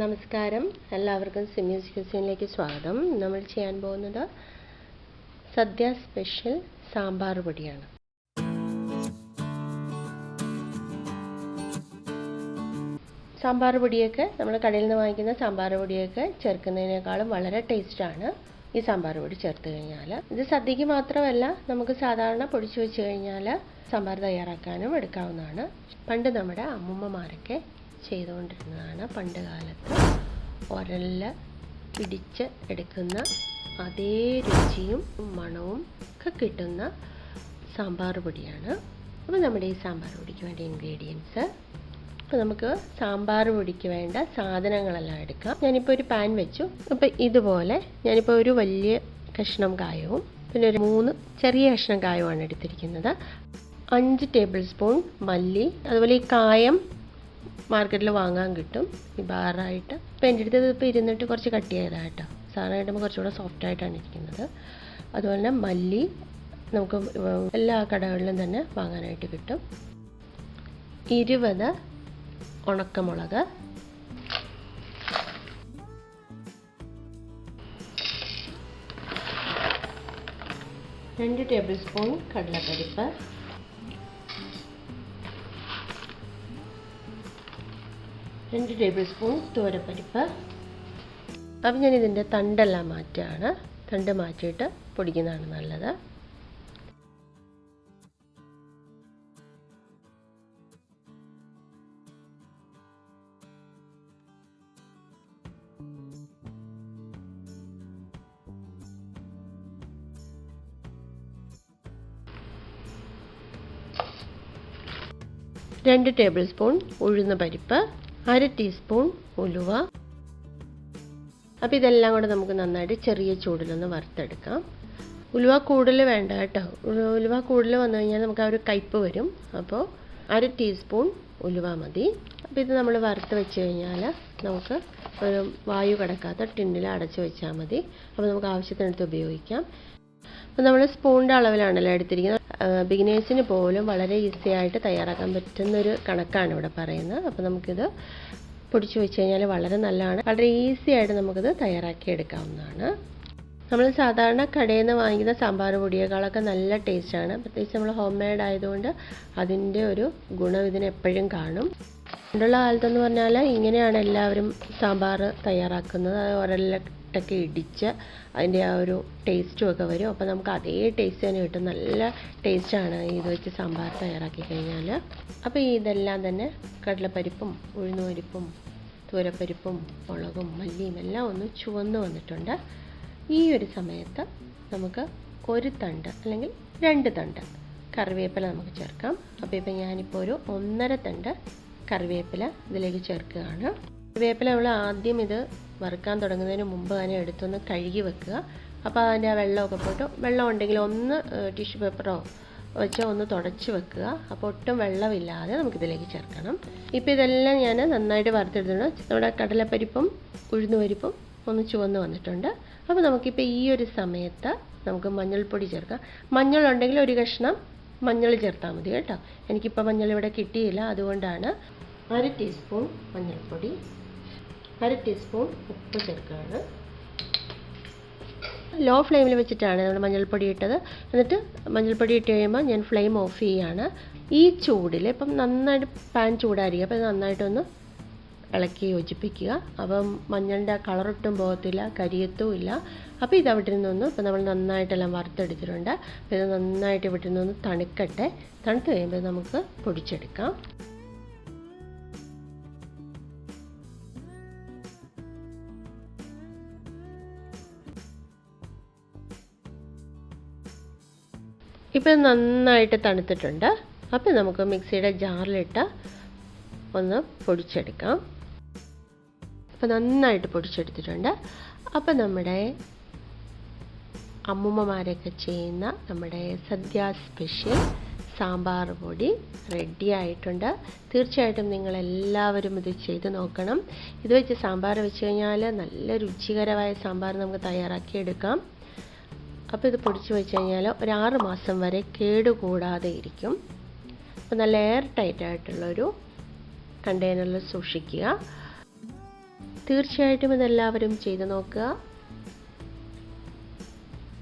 നമസ്കാരം. എല്ലാവർക്കും സിമ്യൂസ് ക്യൂസിനിലേക്ക് സ്വാഗതം. നമ്മൾ ചെയ്യാൻ പോകുന്നത് സദ്യ സ്പെഷ്യൽ സാമ്പാർ പൊടിയാണ്. സാമ്പാർ പൊടിയൊക്കെ നമ്മൾ കടയിൽ നിന്ന് വാങ്ങിക്കുന്ന സാമ്പാർ പൊടിയൊക്കെ ചേർക്കുന്നതിനേക്കാളും വളരെ ടേസ്റ്റാണ് ഈ സാമ്പാർ പൊടി ചേർത്ത് കഴിഞ്ഞാൽ. ഇത് സദ്യക്ക് മാത്രമല്ല നമുക്ക് സാധാരണ പൊടിച്ചു വെച്ച് കഴിഞ്ഞാൽ സാമ്പാർ തയ്യാറാക്കാനും എടുക്കാവുന്നതാണ്. പണ്ട് നമ്മുടെ അമ്മൂമ്മമാരൊക്കെ ചെയ്തുകൊണ്ടിരുന്നതാണ് പണ്ട് കാലത്ത്. ഉരലിൽ പിടിച്ച് എടുക്കുന്ന അതേ രുചിയും മണവും ഒക്കെ കിട്ടുന്ന സാമ്പാർ പൊടിയാണ്. അപ്പോൾ നമ്മുടെ ഈ സാമ്പാർ പൊടിക്ക് വേണ്ട ഇൻഗ്രീഡിയൻസ് അപ്പോൾ നമുക്ക് സാമ്പാർ പൊടിക്ക് വേണ്ട സാധനങ്ങളെല്ലാം എടുക്കാം. ഞാനിപ്പോൾ ഒരു പാൻ വെച്ചു. അപ്പോൾ ഇതുപോലെ ഞാനിപ്പോൾ ഒരു വലിയ കഷ്ണം കായവും പിന്നെ ഒരു മൂന്ന് ചെറിയ കഷ്ണം കായവുമാണ് എടുത്തിരിക്കുന്നത്. അഞ്ച് ടേബിൾ സ്പൂൺ മല്ലി അതുപോലെ ഈ കായം മാർക്കറ്റിൽ വാങ്ങാൻ കിട്ടും. ഈ ബാറായിട്ട് അപ്പോൾ എന്റെ അടുത്ത് ഇപ്പോൾ ഇരുന്നിട്ട് കുറച്ച് കട്ട് ചെയ്തതാണ് കേട്ടോ. സാധാരണ കിട്ടുമ്പോൾ കുറച്ചുകൂടെ സോഫ്റ്റ് ആയിട്ടാണ് ഇരിക്കുന്നത്. അതുപോലെ തന്നെ മല്ലി നമുക്ക് എല്ലാ കടകളിലും തന്നെ വാങ്ങാനായിട്ട് കിട്ടും. ഇരുപത് ഉണക്കമുളക്. രണ്ട് ടേബിൾ സ്പൂൺ കടലപ്പരിപ്പ്. രണ്ട് ടേബിൾ സ്പൂൺ തോരപ്പരിപ്പ്. അപ്പം ഞാൻ ഇതിന്റെ തണ്ടെല്ലാം മാറ്റുകയാണ്. തണ്ട് മാറ്റിയിട്ട് പൊടിക്കുന്നതാണ് നല്ലത്. രണ്ട് ടേബിൾ സ്പൂൺ ഉഴുന്ന പരിപ്പ്. അര ടീസ്പൂൺ ഉലുവ. അപ്പോൾ ഇതെല്ലാം കൂടെ നമുക്ക് നന്നായിട്ട് ചെറിയ ചൂടിലൊന്ന് വറുത്തെടുക്കാം. ഉലുവ കൂടുതൽ വേണ്ട കേട്ടോ. ഉലുവ കൂടുതൽ വന്നു കഴിഞ്ഞാൽ നമുക്ക് ആ ഒരു കയ്പ്പ് വരും. അപ്പോൾ അര ടീസ്പൂൺ ഉലുവ മതി. അപ്പോൾ ഇത് നമ്മൾ വറുത്ത് വെച്ച് കഴിഞ്ഞാൽ നമുക്ക് ഒരു വായു കിടക്കാത്ത ടിന്നിൽ അടച്ച് വെച്ചാൽ മതി. അപ്പോൾ നമുക്ക് ആവശ്യത്തിനടുത്ത് ഉപയോഗിക്കാം. അപ്പോൾ നമ്മൾ സ്പൂണിന്റെ അളവിലാണല്ലോ എടുത്തിരിക്കുന്നത്. ബിഗിനേഴ്സിന് പോലും വളരെ ഈസി ആയിട്ട് തയ്യാറാക്കാൻ പറ്റുന്നൊരു കണക്കാണ് ഇവിടെ പറയുന്നത്. അപ്പോൾ നമുക്കിത് പൊടിച്ചു വെച്ച് കഴിഞ്ഞാൽ വളരെ നല്ലതാണ്. വളരെ ഈസി ആയിട്ട് നമുക്കിത് തയ്യാറാക്കി എടുക്കാവുന്നതാണ്. നമ്മൾ സാധാരണ കടയിൽ നിന്ന് വാങ്ങിക്കുന്ന സാമ്പാർ പൊടിയേക്കാളൊക്കെ നല്ല ടേസ്റ്റാണ് പ്രത്യേകിച്ച് നമ്മൾ ഹോം മെയ്ഡ് ആയതുകൊണ്ട് അതിന്റെ ഒരു ഗുണം ഇതിന് എപ്പോഴും കാണും. പണ്ടുള്ള കാലത്തെന്ന് പറഞ്ഞാൽ ഇങ്ങനെയാണ് എല്ലാവരും സാമ്പാർ തയ്യാറാക്കുന്നത്. അത് ഒരലിട്ടൊക്കെ ഇടിച്ച് അതിന്റെ ആ ഒരു ടേസ്റ്റും ഒക്കെ വരും. അപ്പോൾ നമുക്ക് അതേ ടേസ്റ്റ് തന്നെ കിട്ടും. നല്ല ടേസ്റ്റാണ് ഇത് വെച്ച് സാമ്പാർ തയ്യാറാക്കി കഴിഞ്ഞാൽ അപ്പോൾ ഇതെല്ലാം തന്നെ കടലപ്പരിപ്പും ഉഴുന്നുപരിപ്പും തൂരപ്പരിപ്പും മുളകും മല്ലിയും എല്ലാം ഒന്ന് ചുവന്ന് വന്നിട്ടുണ്ട്. ഈ ഒരു സമയത്ത് നമുക്ക് ഒരു തണ്ട് അല്ലെങ്കിൽ രണ്ട് തണ്ട് കറിവേപ്പില നമുക്ക് ചേർക്കാം. അപ്പോൾ ഇപ്പം ഞാനിപ്പോൾ ഒരു ഒന്നര തണ്ട് കറിവേപ്പില ഇതിലേക്ക് ചേർക്കുകയാണ്. കറിവേപ്പില നമ്മൾ ആദ്യം ഇത് വറുക്കാൻ തുടങ്ങുന്നതിന് മുമ്പ് തന്നെ എടുത്തൊന്ന് കഴുകി വെക്കുക. അപ്പോൾ അതിന്റെ ആ വെള്ളമൊക്കെ പോയിട്ട് വെള്ളം ഉണ്ടെങ്കിൽ ഒന്ന് ടിഷ്യൂ പേപ്പറോ വെച്ച് ഒന്ന് തുടച്ച് വെക്കുക. അപ്പോൾ ഒട്ടും വെള്ളമില്ലാതെ നമുക്കിതിലേക്ക് ചേർക്കണം. ഇപ്പോൾ ഇതെല്ലാം ഞാൻ നന്നായിട്ട് വറുത്തെടുത്തിട്ടുണ്ട്. നമ്മുടെ കടലപ്പരിപ്പും ഉഴുന്നുപരിപ്പും ഒന്ന് ചുവന്ന് വന്നിട്ടുണ്ട്. അപ്പോൾ നമുക്കിപ്പോൾ ഈ ഒരു സമയത്ത് നമുക്ക് മഞ്ഞൾപ്പൊടി ചേർക്കാം. മഞ്ഞൾ ഉണ്ടെങ്കിൽ ഒരു കഷ്ണം മഞ്ഞൾ ചേർത്താൽ മതി കേട്ടോ. എനിക്കിപ്പോൾ മഞ്ഞൾ ഇവിടെ കിട്ടിയില്ല. അതുകൊണ്ടാണ് അര ടീസ്പൂൺ മഞ്ഞൾപ്പൊടി അര ടീസ്പൂൺ ഉപ്പ് ചേർക്കുകയാണ്. ലോ ഫ്ലെയിമിൽ വെച്ചിട്ടാണ് നമ്മൾ മഞ്ഞൾപ്പൊടി ഇട്ടത്. എന്നിട്ട് മഞ്ഞൾപ്പൊടി ഇട്ട് കഴിയുമ്പോൾ ഞാൻ ഫ്ലെയിം ഓഫ് ചെയ്യുകയാണ് ഈ ചൂടിൽ ഇപ്പം നന്നായിട്ട് പാൻ ചൂടായിരിക്കും. അപ്പോൾ നന്നായിട്ടൊന്ന് ഇളക്കി യോജിപ്പിക്കുക. അപ്പം മഞ്ഞളിന്റെ കളറൊട്ടും പോകത്തില്ല കരിയത്തും ഇല്ല. അപ്പോൾ ഇത് അവിടെ നിന്നൊന്ന് ഇപ്പം നമ്മൾ നന്നായിട്ടെല്ലാം വറുത്തെടുത്തിട്ടുണ്ട്. അപ്പോൾ ഇത് നന്നായിട്ട് ഇവിടെ നിന്നൊന്ന് തണുക്കട്ടെ. തണുത്ത് കഴിയുമ്പോൾ നമുക്ക് പൊടിച്ചെടുക്കാം. ഇപ്പോൾ നന്നായിട്ട് തണുത്തിട്ടുണ്ട്. അപ്പം നമുക്ക് മിക്സിയുടെ ജാറിലിട്ട് ഒന്ന് പൊടിച്ചെടുക്കാം. അപ്പം നന്നായിട്ട് പൊടിച്ചെടുത്തിട്ടുണ്ട്. അപ്പം നമ്മുടെ അമ്മൂമ്മമാരൊക്കെ ചെയ്യുന്ന നമ്മുടെ സദ്യ സ്പെഷ്യൽ സാമ്പാർ പൊടി റെഡി ആയിട്ടുണ്ട്. തീർച്ചയായിട്ടും നിങ്ങൾ എല്ലാവരും ഇത് ചെയ്ത് നോക്കണം. ഇത് വെച്ച് സാമ്പാർ വെച്ച് കഴിഞ്ഞാൽ നല്ല രുചികരമായ സാമ്പാർ നമുക്ക് തയ്യാറാക്കിയെടുക്കാം. അപ്പോൾ ഇത് പൊടിച്ച് വെച്ച് കഴിഞ്ഞാൽ ഒരു ആറ് മാസം വരെ കേടുകൂടാതെ ഇരിക്കും. അപ്പോൾ നല്ല എയർ ടൈറ്റ് ആയിട്ടുള്ളൊരു കണ്ടെയ്നറിൽ സൂക്ഷിക്കുക. തീർച്ചയായിട്ടും ഇതെല്ലാവരും ചെയ്ത് നോക്കുക.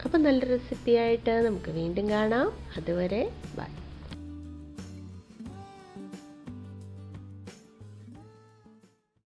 അപ്പം നല്ല റെസിപ്പിയായിട്ട് നമുക്ക് വീണ്ടും കാണാം. അതുവരെ ബൈ.